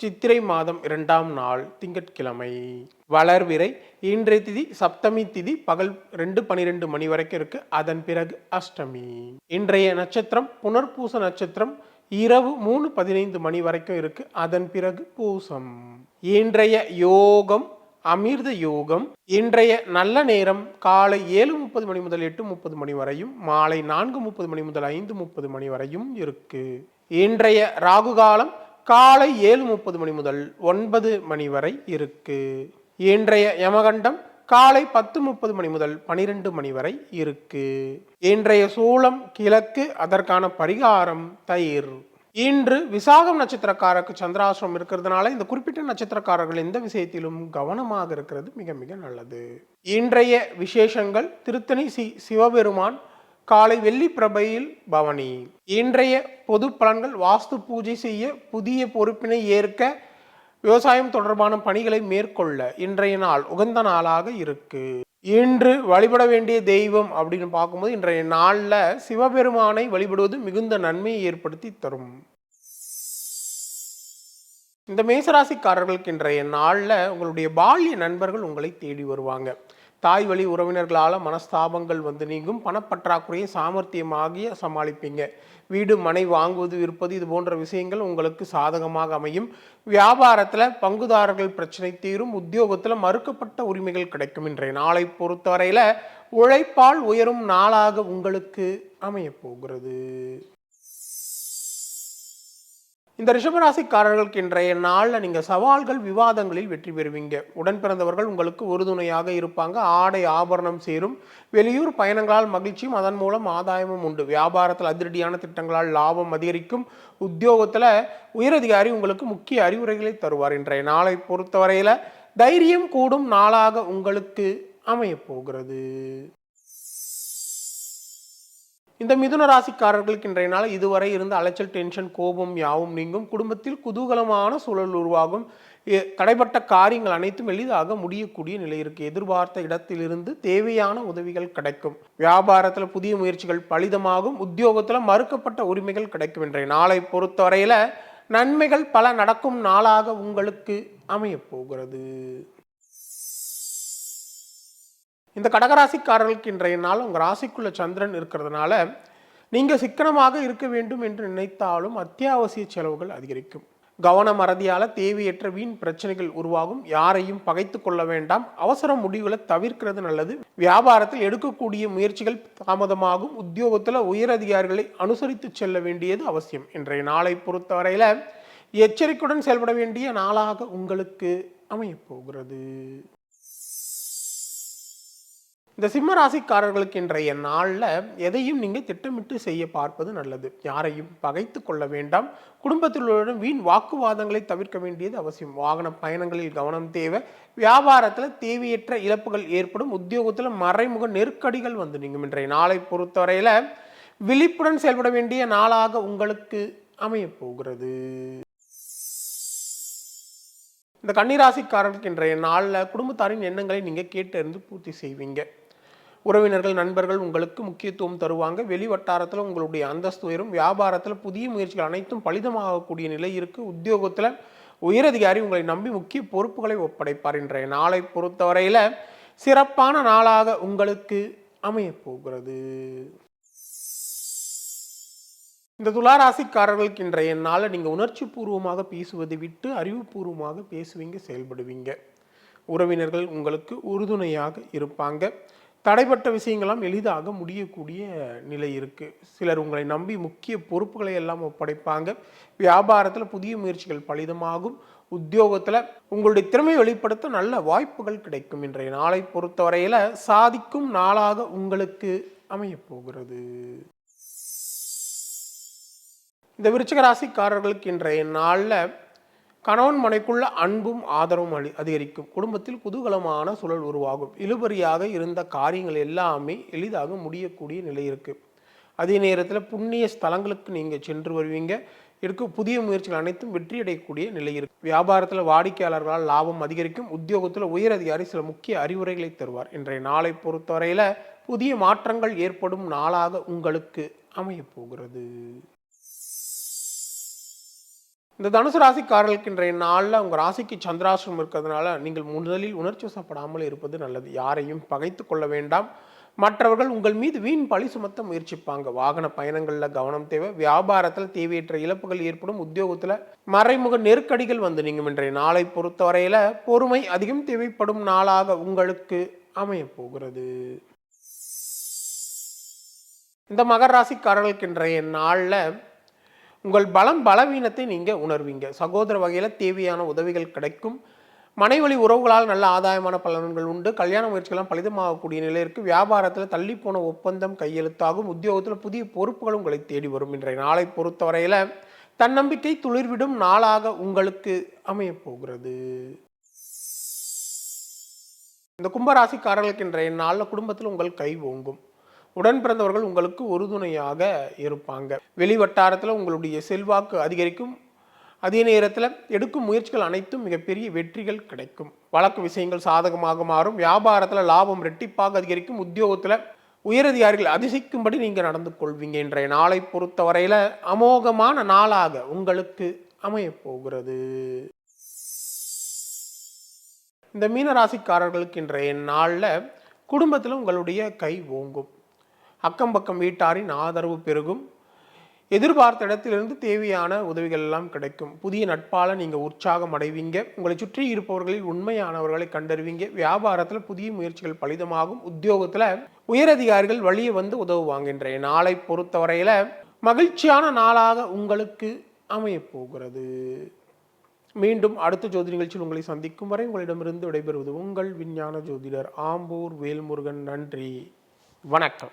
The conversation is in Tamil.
சித்திரை மாதம் இரண்டாம் நாள் திங்கட்கிழமை. வளர்விரை இன்றைய திதி சப்தமி திதி பகல் ரெண்டு பனிரெண்டு மணி வரைக்கும் இருக்கு. அதன் பிறகு அஷ்டமி. இன்றைய நட்சத்திரம் புனர்பூச நட்சத்திரம் இரவு மூணு பதினைந்து மணி வரைக்கும் இருக்கு. அதன் பிறகு பூசம். இன்றைய யோகம் அமிர்த யோகம் இன்றைய நல்ல நேரம் காலை ஏழு முப்பது மணி முதல் எட்டு முப்பது மணி வரையும் மாலை நான்கு முப்பது மணி முதல் ஐந்து முப்பது மணி வரையும் இருக்கு. இன்றைய ராகு காலம் காலை ஏழு முப்பது மணி முதல் ஒன்பது மணி வரை இருக்கு. இன்றைய யமகண்டம் காலை பத்து முப்பது மணி முதல் பனிரெண்டு மணி வரை இருக்கு. இன்றைய சூளம் கிழக்கு அதற்கான பரிகாரம் தயிர். இன்று விசாகம் நட்சத்திரக்காரருக்கு சந்திராசிரம் இருக்கிறதுனால இந்த குறிப்பிட்ட நட்சத்திரக்காரர்கள் எந்த விஷயத்திலும் கவனமாக இருக்கிறது மிக மிக நல்லது. இன்றைய விசேஷங்கள் திருத்தணி சி சிவபெருமான் காலை வெள்ளி பிரபையில் பவனி. இன்றைய பொது பலன்கள் வாஸ்து பூஜை செய்ய புதிய பொறுப்பினை ஏற்க விவசாயம் தொடர்பான பணிகளை மேற்கொள்ள இன்றைய நாள் உகந்த நாளாக இருக்கு. இன்று வழிபட வேண்டிய தெய்வம் அப்படின்னு பார்க்கும்போது இன்றைய நாளில் சிவபெருமானை வழிபடுவது மிகுந்த நன்மையை ஏற்படுத்தி தரும். இந்த மேசராசிக்காரர்களுக்கு இன்றைய நாளில் உங்களுடைய பால்ய நண்பர்கள் உங்களை தேடி வருவாங்க. தாய் வழி உறவினர்களால் மனஸ்தாபங்கள் வந்து நீங்கும் பணப்பற்றாக்குறையை சாமர்த்தியமாகிய சமாளிப்பீங்க. வீடு மனை வாங்குவது விற்பது இது போன்ற விஷயங்கள் உங்களுக்கு சாதகமாக அமையும். வியாபாரத்தில் பங்குதாரர்கள் பிரச்சனை தீரும் உத்தியோகத்தில் மறுக்கப்பட்ட உரிமைகள் கிடைக்கும் இன்றைய நாளை பொறுத்தவரையில் உழைப்பால் உயரும் நாளாக உங்களுக்கு அமையப் போகிறது. இந்த ரிஷபராசிக்காரர்களுக்கு இன்றைய நாளில் நீங்கள் சவால்கள் விவாதங்களில் வெற்றி பெறுவீங்க. உடன் பிறந்தவர்கள் உங்களுக்கு உறுதுணையாக இருப்பாங்க. ஆடை ஆபரணம் சேரும். வெளியூர் பயணங்களால் மகிழ்ச்சியும் அதன் மூலம் ஆதாயமும் உண்டு. வியாபாரத்தில் அதிரடியான திட்டங்களால் லாபம் அதிகரிக்கும். உத்தியோகத்தில் உயரதிகாரி உங்களுக்கு முக்கிய அறிவுரைகளை தருவார். இன்றைய நாளை பொறுத்தவரையில் தைரியம் கூடும் நாளாக உங்களுக்கு அமையப் போகிறது. இந்த மிதுன ராசிக்காரர்களுக்கு இன்றைய நாள் இதுவரை இருந்த அலைச்சல் டென்ஷன் கோபம் யாவும் நீங்கும். குடும்பத்தில் குதூகலமான சூழல் உருவாகும். தடைப்பட்ட காரியங்கள் அனைத்தும் எளிதாக முடியக்கூடிய நிலை இருக்கு. எதிர்பார்த்த இடத்திலிருந்து தேவையான உதவிகள் கிடைக்கும். வியாபாரத்தில் புதிய முயற்சிகள் பலிதமாகும். உத்தியோகத்தில் மறுக்கப்பட்ட உரிமைகள் கிடைக்கும் இன்றைய நாளை பொறுத்தவரையில் நன்மைகள் பல நடக்கும் நாளாக உங்களுக்கு அமையப் போகிறது. இந்த கடகராசிக்காரர்களுக்கு இன்றைய நாள் உங்கள் ராசிக்குள்ள சந்திரன் இருக்கிறதுனால நீங்கள் சிக்கனமாக இருக்க வேண்டும் என்று நினைத்தாலும் அத்தியாவசிய செலவுகள் அதிகரிக்கும். கவன மறதியால் தேவையற்ற வீண் பிரச்சனைகள் உருவாகும். யாரையும் பகைத்து கொள்ள வேண்டாம். அவசர முடிவுகளை தவிர்க்கிறது நல்லது. வியாபாரத்தில் எடுக்கக்கூடிய முயற்சிகள் தாமதமாகும். உத்தியோகத்தில் உயரதிகாரிகளை அனுசரித்து செல்ல வேண்டியது அவசியம். இன்றைய நாளை பொறுத்தவரையில் எச்சரிக்கையுடன் செயல்பட வேண்டிய நாளாக உங்களுக்கு அமையப் போகிறது. இந்த சிம்ம ராசிக்காரர்களுக்கு இன்றைய நாளில் எதையும் நீங்கள் திட்டமிட்டு செய்ய பார்ப்பது நல்லது. யாரையும் பகைத்து கொள்ள வேண்டாம். குடும்பத்தில் உள்ளவருடன் வீண் வாக்குவாதங்களை தவிர்க்க வேண்டியது அவசியம். வாகன பயணங்களில் கவனம் தேவை. வியாபாரத்தில் தேவையற்ற இழப்புகள் ஏற்படும். உத்தியோகத்தில் மறைமுக நெருக்கடிகள் வந்து நீங்கும். இன்றைய நாளை பொறுத்தவரையில் விழிப்புடன் செயல்பட வேண்டிய நாளாக உங்களுக்கு அமையப்போகிறது இந்த கன்னிராசிக்காரர்களுக்கு இன்றைய நாளில் குடும்பத்தாரின் எண்ணங்களை நீங்கள் கேட்டறிந்து பூர்த்தி செய்வீங்க. உறவினர்கள் நண்பர்கள் உங்களுக்கு முக்கியத்துவம் தருவாங்க. வெளி வட்டாரத்தில் உங்களுடைய அந்தஸ்து உயரும். வியாபாரத்தில் புதிய முயற்சிகள் அனைத்தும் பலிதமாகக்கூடிய நிலை இருக்குது உத்தியோகத்தில் உயரதிகாரி உங்களை நம்பி முக்கிய பொறுப்புகளை ஒப்படைப்பார். இன்றைய நாளை பொறுத்தவரையில் சிறப்பான நாளாக உங்களுக்கு அமையப்போகிறது இந்த துளாராசிக்காரர்களுக்கு இன்றைய நாளில் நீங்கள் உணர்ச்சி பூர்வமாக பேசுவதை விட்டு அறிவுபூர்வமாக பேசுவீங்க செயல்படுவீங்க. உறவினர்கள் உங்களுக்கு உறுதுணையாக இருப்பாங்க. தடைப்பட்ட விஷயங்களாம் எளிதாக முடியக்கூடிய நிலை இருக்குது சிலர் உங்களை நம்பி முக்கிய பொறுப்புகளை எல்லாம் ஒப்படைப்பாங்க. வியாபாரத்தில் புதிய முயற்சிகள் பலிதமாகும். உத்தியோகத்தில் உங்களுடைய திறமையை வெளிப்படுத்த நல்ல வாய்ப்புகள் கிடைக்கும். இன்றைய நாளை பொறுத்தவரையில் சாதிக்கும் நாளாக உங்களுக்கு அமையப்போகிறது இந்த விருச்சிக ராசிக்காரர்களுக்கு இன்றைய நாளில் கணவன் மனைக்குள்ள அன்பும் ஆதரவும் அடி அதிகரிக்கும். குடும்பத்தில் குதூகலமான சூழல் உருவாகும். இழுபறியாக இருந்த காரியங்கள் எல்லாமே எளிதாக முடியக்கூடிய நிலை இருக்கு. அதே நேரத்தில் புண்ணிய ஸ்தலங்களுக்கு நீங்கள் சென்று வருவீங்க. இருக்க புதிய முயற்சிகள் அனைத்தும் வெற்றி அடையக்கூடிய நிலை இருக்கு. வியாபாரத்தில் வாடிக்கையாளர்களால் லாபம் அதிகரிக்கும். உத்தியோகத்தில் உயர் அதிகாரி சில முக்கிய அறிவுரைகளை தருவார். இன்றைய நாளை பொறுத்தவரையில் புதிய மாற்றங்கள் ஏற்படும் நாளாக உங்களுக்கு அமையப் போகிறது. இந்த தனுசு ராசிக்காரர்களுக்கு இன்றைய நாளில் உங்கள் ராசிக்கு சந்திராசிரம் இருக்கிறதுனால நீங்கள் முதலில் உணர்ச்சி வசப்படாமல் இருப்பது நல்லது. யாரையும் பகைத்து கொள்ள வேண்டாம். மற்றவர்கள் உங்கள் மீது வீண் பழி சுமத்த முயற்சிப்பாங்க. வாகன பயணங்களில் கவனம் தேவை. வியாபாரத்தில் தேவையற்ற இழப்புகள் ஏற்படும். உத்தியோகத்தில் மறைமுக நெருக்கடிகள் வந்து நீங்கள் இன்றைய நாளை பொறுத்தவரையில் பொறுமை அதிகம் தேவைப்படும் நாளாக உங்களுக்கு அமையப்போகிறது இந்த மகர ராசிக்காரர்களுக்கு இன்றைய நாளில் உங்கள் பலம் பலவீனத்தை நீங்கள் உணர்வீங்க. சகோதர வகையில் தேவையான உதவிகள் கிடைக்கும். மனைவழி உறவுகளால் நல்ல ஆதாயமான பலன்கள் உண்டு. கல்யாண முயற்சிகளாம் பலிதமாகக்கூடிய நிலை இருக்குது வியாபாரத்தில் தள்ளி போன ஒப்பந்தம் கையெழுத்தாகும். உத்தியோகத்தில் புதிய பொறுப்புகள் உங்களை தேடி வரும். இன்றைய நாளை பொறுத்தவரையில் தன்னம்பிக்கை துளிர்விடும் நாளாக உங்களுக்கு அமையப் போகிறது இந்த கும்பராசிக்காரர்களுக்கு இன்றைய நாளில் குடும்பத்தில் உங்கள் கை ஓங்கும். உடன் பிறந்தவர்கள் உங்களுக்கு உறுதுணையாக இருப்பாங்க. வெளி வட்டாரத்தில் உங்களுடைய செல்வாக்கு அதிகரிக்கும். அதே நேரத்தில் எடுக்கும் முயற்சிகள் அனைத்தும் மிகப்பெரிய வெற்றிகள் கிடைக்கும். வழக்கு விஷயங்கள் சாதகமாக மாறும். வியாபாரத்தில் லாபம் ரெட்டிப்பாக அதிகரிக்கும். உத்தியோகத்தில் உயரதிகாரிகள் அதிசயிக்கும்படி நீங்கள் நடந்து கொள்வீங்க. இன்றைய நாளை பொறுத்தவரையில் அமோகமான நாளாக உங்களுக்கு அமையப்போகிறது இந்த மீனராசிக்காரர்களுக்கு இன்றைய நாளில் குடும்பத்தில் உங்களுடைய கை ஓங்கும். அக்கம் பக்கம் வீட்டாரின் ஆதரவு பெருகும். எதிர்பார்த்த இடத்திலிருந்து தேவையான உதவிகள் எல்லாம் கிடைக்கும். புதிய நட்பால நீங்கள் உற்சாகம் அடைவீங்க. உங்களை சுற்றி இருப்பவர்களில் உண்மையானவர்களை கண்டறிவீங்க. வியாபாரத்தில் புதிய முயற்சிகள் பலிதமாகும். உத்தியோகத்தில் உயரதிகாரிகள் வழியே வந்து உதவுவாங்க இன்றைய நாளை பொறுத்தவரையில் மகிழ்ச்சியான நாளாக உங்களுக்கு அமையப் போகிறது மீண்டும் அடுத்த ஜோதி நிகழ்ச்சியில் உங்களை சந்திக்கும் வரை உங்களிடமிருந்து விடைபெறுவது உங்கள் விஞ்ஞான ஜோதிடர் ஆம்பூர் வேல்முருகன். நன்றி. வணக்கம்.